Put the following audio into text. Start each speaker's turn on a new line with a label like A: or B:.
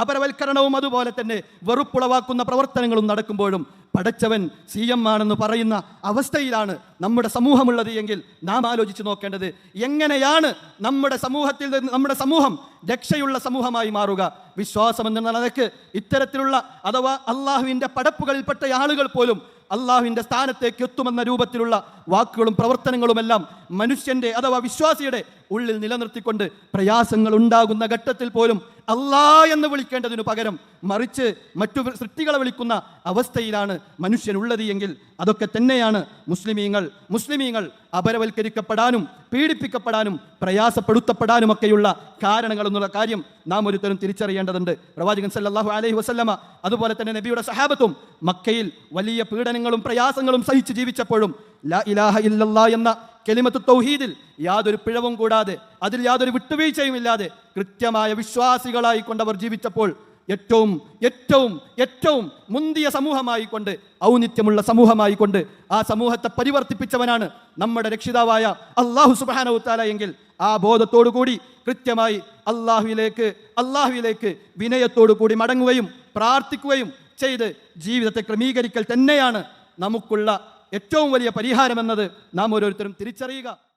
A: അപരവൽക്കരണവും അതുപോലെ തന്നെ വെറുപ്പുളവാക്കുന്ന പ്രവർത്തനങ്ങളും നടക്കുമ്പോഴും പടച്ചവൻ സി എം ആണെന്ന് പറയുന്ന അവസ്ഥയിലാണ് നമ്മുടെ സമൂഹമുള്ളത് എങ്കിൽ നാം ആലോചിച്ച് നോക്കേണ്ടത് എങ്ങനെയാണ് നമ്മുടെ സമൂഹത്തിൽ നിന്ന് നമ്മുടെ സമൂഹം രക്ഷയുള്ള സമൂഹമായി മാറുക? വിശ്വാസം എന്ന നിലയ്ക്ക് ഇത്തരത്തിലുള്ള അഥവാ അള്ളാഹുവിന്റെ പടപ്പുകളിൽപ്പെട്ട ആളുകൾ പോലും അള്ളാഹുവിന്റെ സ്ഥാനത്തേക്ക് എത്തുമെന്ന രൂപത്തിലുള്ള വാക്കുകളും പ്രവർത്തനങ്ങളുമെല്ലാം മനുഷ്യന്റെ അഥവാ വിശ്വാസിയുടെ ഉള്ളിൽ നിലനിർത്തിക്കൊണ്ട് പ്രയാസങ്ങൾ ഉണ്ടാകുന്ന ഘട്ടത്തിൽ പോലും അല്ലാ എന്ന് വിളിക്കേണ്ടതിനു പകരം മറിച്ച് മറ്റു സൃഷ്ടികളെ വിളിക്കുന്ന അവസ്ഥയിലാണ് മനുഷ്യനുള്ളത് എങ്കിൽ അതൊക്കെ തന്നെയാണ് മുസ്ലിമീങ്ങൾ. മുസ്ലിമീങ്ങൾ അപരവൽക്കരിക്കപ്പെടാനും പീഡിപ്പിക്കപ്പെടാനും പ്രയാസപ്പെടുത്തപ്പെടാനും ഒക്കെയുള്ള കാരണങ്ങൾ എന്നുള്ള കാര്യം നാം ഒരുത്തരും തിരിച്ചറിയേണ്ടതുണ്ട്. പ്രവാചകൻ സല്ലാഹു അലൈഹി വസല്ലമ അതുപോലെ തന്നെ നബിയുടെ സഹാബത്തും മക്കയിൽ വലിയ പീഡനങ്ങളും പ്രയാസങ്ങളും സഹിച്ച് ജീവിച്ചപ്പോഴും ലാ ഇലാഹ ഇല്ലല്ലാ എന്ന കെലിമത്ത് തൗഹീദിൽ യാതൊരു പിഴവും കൂടാതെ അതിൽ യാതൊരു വിട്ടുവീഴ്ചയും ഇല്ലാതെ കൃത്യമായ വിശ്വാസികളായി കൊണ്ടവർ ജീവിച്ചപ്പോൾ ഏറ്റവും ഏറ്റവും ഏറ്റവും മുന്തിയ സമൂഹമായി കൊണ്ട് ഔന്നിത്യമുള്ള സമൂഹമായി കൊണ്ട് ആ സമൂഹത്തെ പരിവർത്തിപ്പിച്ചവനാണ് നമ്മുടെ രക്ഷിതാവായ അള്ളാഹു സുബാനവുത്താല എങ്കിൽ ആ ബോധത്തോടു കൂടി കൃത്യമായി അള്ളാഹുവിലേക്ക് അള്ളാഹുവിലേക്ക് വിനയത്തോടു കൂടി മടങ്ങുകയും പ്രാർത്ഥിക്കുകയും ചെയ്ത് ജീവിതത്തെ ക്രമീകരിക്കൽ തന്നെയാണ് നമുക്കുള്ള ഏറ്റവും വലിയ പരിഹാരമെന്നത്. നാം ഓരോരുത്തരും തിരിച്ചറിയുക.